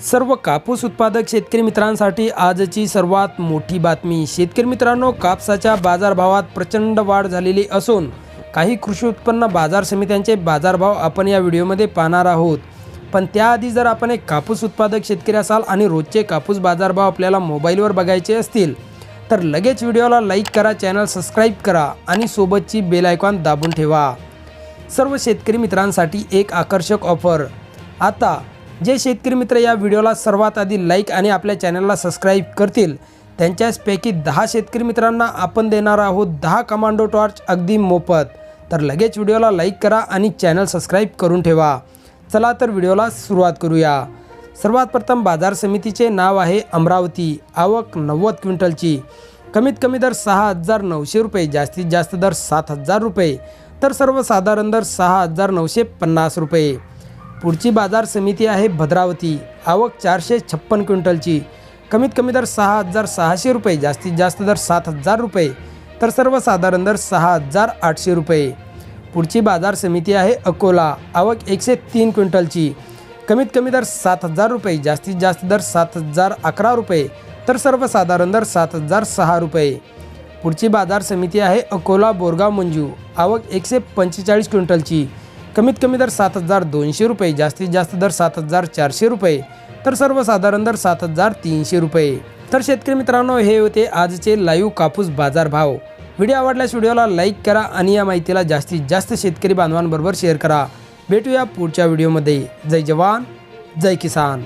सर्व कापूस उत्पादक शेतकरी मित्रांसाठी आजची सर्वात मोठी बातमी. शेतकरी मित्रांनो कापसाच्या बाजारभावात प्रचंड वाढ झालेली असून काही कृषी उत्पन्न बाजार समित्यांचे बाजारभाव आपण या व्हिडिओमध्ये पाहणार आहोत. पण त्याआधी जर आपण एक कापूस उत्पादक शेतकरी असाल आणि रोजचे कापूस बाजारभाव आपल्याला मोबाईलवर बघायचे असतील तर लगेच व्हिडिओला लाईक करा चॅनल सबस्क्राईब करा आणि सोबतची बेल आयकॉन दाबून ठेवा. सर्व शेतकरी मित्रांसाठी एक आकर्षक ऑफर. आता जे शेतकरी मित्र या व्हिडिओला सर्वात आधी लाईक आणि आपल्या चॅनलला सबस्क्राईब करतील त्यांच्याचपैकी दहा शेतकरी मित्रांना आपण देणार आहोत दहा कमांडो टॉर्च अगदी मोफत. तर लगेच व्हिडिओला लाईक करा आणि चॅनल सबस्क्राईब करून ठेवा. चला तर व्हिडिओला सुरुवात करूया. सर्वात प्रथम बाजार समितीचे नाव आहे अमरावती आवक नव्वद क्विंटलची. कमीत कमी दर सहा हजार नऊशे रुपये जास्तीत जास्त दर सात हजार रुपये तर सर्वसाधारण दर सहा हजार नऊशे पन्नास रुपये. पुढची बाजार समिती आहे भद्रावती. आवक चारशे छप्पन क्विंटलची. कमीत कमी दर सहा हजार सहाशे रुपये जास्तीत जास्त दर सात हजार रुपये तर सर्वसाधारण दर सहा हजार आठशे रुपये. पुढची बाजार समिती आहे अकोला. आवक एकशे तीन क्विंटलची. कमीत कमी दर सात हजार रुपये जास्तीत जास्त दर सात हजार अकरा रुपये तर सर्वसाधारण दर सात हजार सहा रुपये. पुढची बाजार समिती आहे अकोला बोरगाव मंजू आवक एकशे पंचेचाळीस क्विंटलची. कमीत कमी दर सात हजार दोनशे रुपये जास्तीत जास्त दर सात हजार चारशे रुपये तर सर्वसाधारण दर सात हजार तीनशे रुपये. तर शेतकरी मित्रांनो हे होते आजचे लाईव्ह कापूस बाजार भाव व्हिडिओ आवडल्यास व्हिडिओला लाईक करा आणि या माहितीला जास्तीत जास्त शेतकरी बांधवांबरोबर शेअर करा. भेटूया पुढच्या व्हिडिओमध्ये. जय जवान जय किसान.